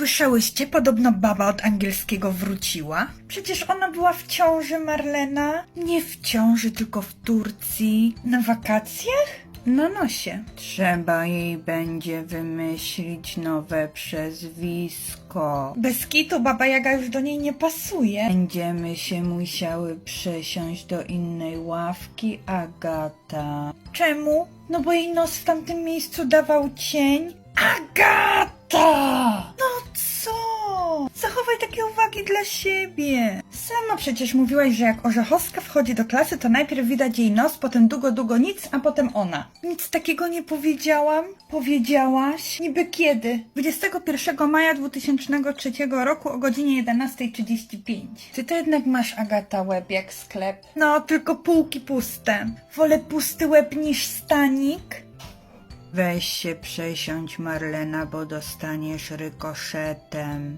Słyszałyście? Podobno baba od angielskiego wróciła. Przecież ona była w ciąży, Marlena. Nie w ciąży, tylko w Turcji. Na wakacjach? Na nosie. Trzeba jej będzie wymyślić nowe przezwisko. Bez kitu baba Jaga już do niej nie pasuje. Będziemy się musiały przesiąść do innej ławki, Agata. Czemu? No bo jej nos w tamtym miejscu dawał cień. Agata! Dla siebie. Sama przecież mówiłaś, że jak Orzechowska wchodzi do klasy, to najpierw widać jej nos, potem długo, długo nic, a potem ona. Nic takiego nie powiedziałam. Powiedziałaś? Niby kiedy? 21 maja 2003 roku o godzinie 11.35. Ty to jednak masz, Agata, łeb jak sklep. No, tylko półki puste. Wolę pusty łeb niż stanik. Weź się przesiądź, Marlena, bo dostaniesz rykoszetem.